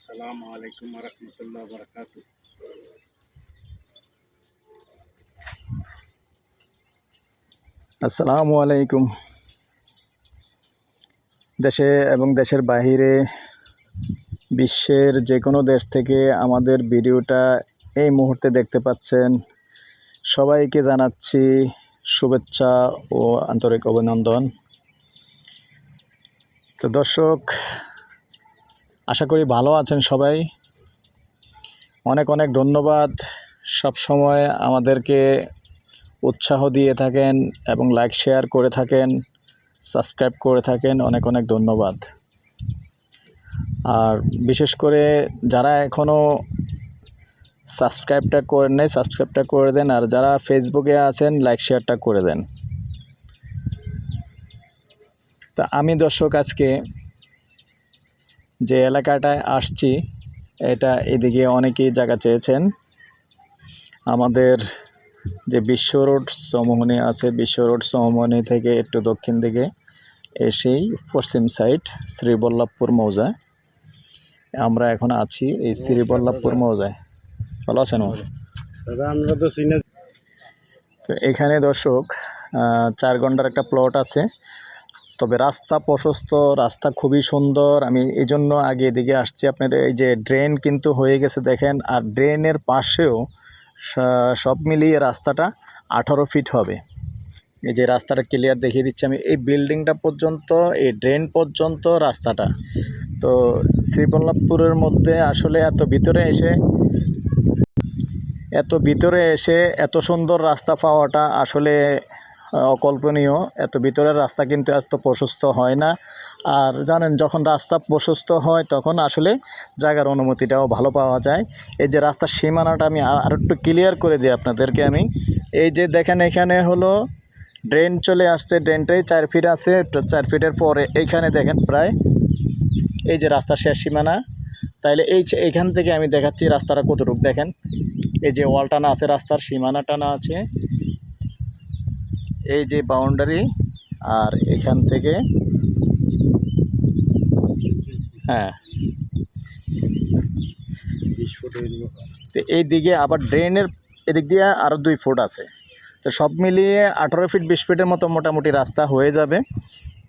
আসসালামু আলাইকুম রহমতুল্লাহ বরকাত আসসালামু আলাইকুম। দেশে এবং দেশের বাহিরে বিশ্বের যে কোনো দেশ থেকে আমাদের ভিডিওটা এই মুহূর্তে দেখতে পাচ্ছেন। সবাইকে জানাচ্ছি শুভেচ্ছা ও আন্তরিক অভিনন্দন। তো দর্শক আশা করি ভালো আছেন সবাই। অনেক অনেক ধন্যবাদ। সব সময় আমাদেরকে উৎসাহ দিয়ে থাকেন এবং লাইক শেয়ার করে থাকেন সাবস্ক্রাইব করে থাকেন, অনেক অনেক ধন্যবাদ। আর বিশেষ করে যারা এখনও সাবস্ক্রাইবটা করে নেই সাবস্ক্রাইবটা করে দেন। আর যারা ফেসবুকে আছেন লাইক শেয়ারটা করে দেন। তা আমি দর্শক আজকে যে এলাকাটায় আসছি এটা এদিকে অনেকেই জায়গা চেয়েছেন। আমাদের যে বিশ্ব রোড সমোহনী আছে বিশ্ব রোড সমোহনী থেকে একটু দক্ষিণ দিকে এসেই পশ্চিম সাইড শ্রীবল্লভপুর মৌজায়। আমরা এখন আছি এই শ্রীবল্লভপুর মৌজায়। ভালো আছেন? তো এখানে দর্শক চার ঘণ্টার একটা প্লট আছে। তবে রাস্তা প্রশস্ত, রাস্তা খুবই সুন্দর। আমি এই জন্য আগে এদিকে আসছি। আপনার এই যে ড্রেন কিন্তু হয়ে গেছে দেখেন। আর ড্রেনের পাশেও সব মিলিয়ে রাস্তাটা আঠারো ফিট হবে। এই যে রাস্তাটা ক্লিয়ার দেখিয়ে দিচ্ছি আমি। এই বিল্ডিংটা পর্যন্ত, এই ড্রেন পর্যন্ত রাস্তাটা। তো শ্রীবল্লভপুরের মধ্যে আসলে এত ভিতরে এসে, এত ভিতরে এসে এত সুন্দর রাস্তা পাওয়াটা আসলে অকল্পনীয়। এত ভিতরের রাস্তা কিন্তু এত প্রশস্ত হয় না। আর জানেন, যখন রাস্তা প্রশস্ত হয়, তখন আসলে জায়গার অনুমতিটাও ভালো পাওয়া যায়। এই যে রাস্তার সীমানাটা আমি আর একটু ক্লিয়ার করে দিই আপনাদেরকে আমি। এই যে দেখেন, এখানে হলো ড্রেন চলে আসছে। ড্রেনটাই চার ফিট আছে। চার ফিটের পরে এইখানে দেখেন প্রায় এই যে রাস্তার শেষ সীমানা। তাইলে এই এইখান থেকে আমি দেখাচ্ছি রাস্তাটা কতটুকু। দেখেন, এই যে ওয়াল টানা আছে, রাস্তার সীমানা টানা আছে। এই যে বাউন্ডারি আর এখান থেকে হ্যাঁ। এই দিকে আবার ড্রেনের এদিক দিয়ে আরও দুই ফুট আছে। তো সব মিলিয়ে আঠারো ফিট বিশ ফিটের মতো মোটামুটি রাস্তা হয়ে যাবে।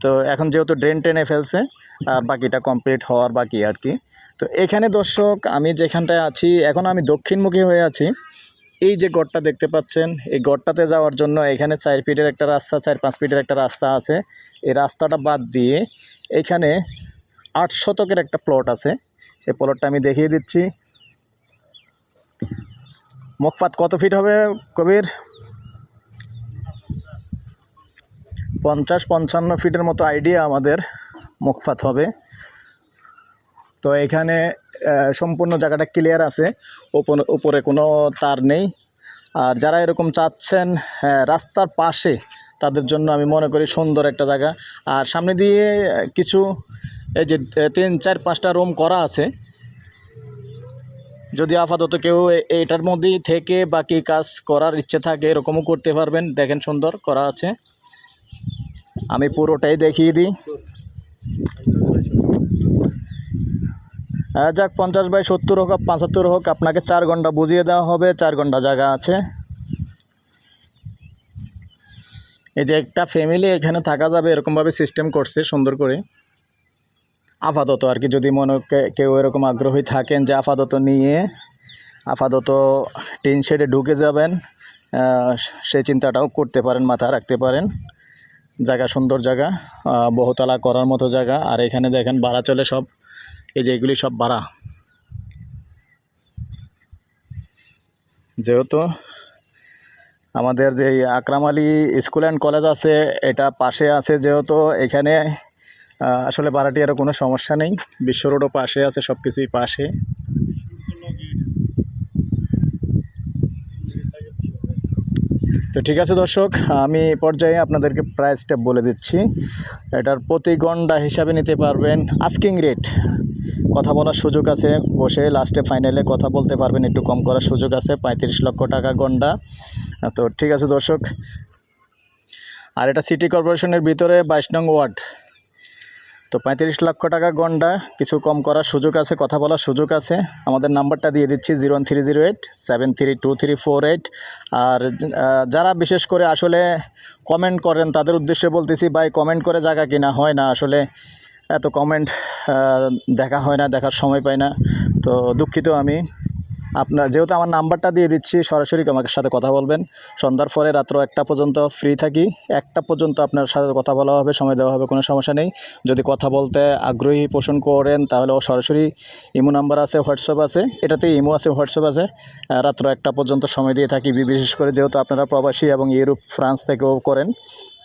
তো এখন যেহেতু ড্রেন টেনে ফেলছে, আর বাকিটা কমপ্লিট হওয়ার বাকি আর কি। তো এখানে দর্শক, আমি যেখানটায় আছি, এখন আমি দক্ষিণমুখী হয়ে আছি। এই যে গড়টা দেখতে পাচ্ছেন, এই গড়টাতে যাওয়ার জন্য এখানে চার ফিটের একটা রাস্তা, চার পাঁচ ফিটের একটা রাস্তা আছে। এই রাস্তাটা বাদ দিয়ে এখানে আট শতকের একটা প্লট আছে। এই প্লটটা আমি দেখিয়ে দিচ্ছি। মুখপাত কত ফিট হবে কবির? পঞ্চাশ, পঞ্চান্ন ফিটের মতো আইডিয়া আমাদের মুখপাত হবে। তো এখানে সম্পূর্ণ জায়গাটা ক্লিয়ার আছে। উপরে কোনো তার নেই। আর যারা এরকম চাচ্ছেন রাস্তার পাশে, তাদের জন্য আমি মনে করি সুন্দর একটা জায়গা। আর সামনে দিয়ে কিছু, এই যে তিন, চার, পাঁচটা রুম করা আছে। যদি আপাতত কেউ এটার মধ্যেই থেকে বাকি কাজ করার ইচ্ছে থাকে, এরকমও করতে পারবেন। দেখেন সুন্দর করা আছে। আমি পুরোটাই দেখিয়ে দিই। যাক, পঞ্চাশ বাই সত্তর হোক পঁচাত্তর হোক, আপনাকে চার ঘণ্টা বুঝিয়ে দেওয়া হবে, চার ঘণ্টা জায়গা আছে। এই যে একটা ফ্যামিলি এখানে থাকা যাবে, এরকমভাবে সিস্টেম করছে, সুন্দর করে। আপাতত আর কি, যদি মনে কেউ এরকম আগ্রহী থাকেন যে আপাতত নিয়ে, আপাতত টিন শেডে ঢুকে যাবেন সেই চিন্তাটাও করতে পারেন, মাথায় রাখতে পারেন। জায়গা সুন্দর জায়গা বহুতলা করার মতো জায়গা, আর এখানে দেখেন ভাড়া চলে সব। এই যে এগুলি সব ভাড়া। যেহেতু আমাদের যে Akram Ali school and college আছে, এটা পাশে আছে যেহেতু, এখানে আসলে ভাড়াটিয়ারও কোনো সমস্যা নেই। বিশ্ব রোডও পাশে আছে সব কিছুই পাশে। তো ঠিক আছে দর্শক, আমি পর্যায়ে আপনাদেরকে প্রাইসটা বলে দিচ্ছি। এটার প্রতি গন্ডা হিসাবে নিতে পারবেন আস্কিং রেট কথা বলার সুযোগ আছে, বসে লাস্টে ফাইনালে কথা বলতে পারবেন, একটু কম করার সুযোগ আছে, পঁয়ত্রিশ লক্ষ টাকা গন্ডা তো ঠিক আছে দর্শক। আর এটা সিটি কর্পোরেশনের ভিতরে বাইশ নং ওয়ার্ড তো পঁয়ত্রিশ লক্ষ টাকা গন্ডা, কিছু কম করার সুযোগ আছে, কথা বলার সুযোগ আছে। আমাদের নাম্বারটা দিয়ে দিচ্ছি zero one three zero eight, seven three two three four eight. আর যারা বিশেষ করে আসলে কমেন্ট করেন, তাদের উদ্দেশ্যে বলতেছি, ভাই কমেন্ট করে জায়গা কিনা? হয় না, আসলে এত কমেন্ট দেখা হয় না, দেখার সময় পাই না। তো দুঃখিত আমি। আপনার, যেহেতু আমার নাম্বারটা দিয়ে দিচ্ছি, সরাসরি আমার সাথে কথা বলবেন। সন্ধ্যার পরে রাত্র একটা পর্যন্ত ফ্রি থাকি। একটা পর্যন্ত আপনার সাথে কথা বলা হবে, সময় দেওয়া হবে, কোনো সমস্যা নেই। যদি কথা বলতে আগ্রহী পোষণ করেন, তাহলে ও সরাসরি ইমো নাম্বার আছে, হোয়াটসঅ্যাপ আছে। এটাতে ইমো আছে, হোয়াটসঅ্যাপ আছে। রাত্র একটা পর্যন্ত সময় দিয়ে থাকি বিশেষ করে যেহেতু আপনারা প্রবাসী এবং ইউরোপ, ফ্রান্স থেকেও করেন।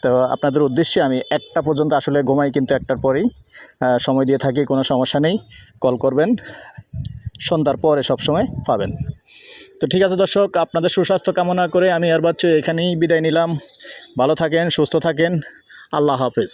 তো আপনাদের উদ্দেশ্যে আমি একটা পর্যন্ত আসলে ঘুমাই কিন্তু একটার পরেই। সময় দিয়ে থাকি, কোনো সমস্যা নেই। কল করবেন। সন্ধ্যার পরে সবসময় পাবেন। তো ঠিক আছে দর্শক, আপনাদের সুস্বাস্থ্য কামনা করে আমি আর বাচ্চু এখানেই বিদায় নিলাম। ভালো থাকেন, সুস্থ থাকেন। আল্লাহ হাফেজ।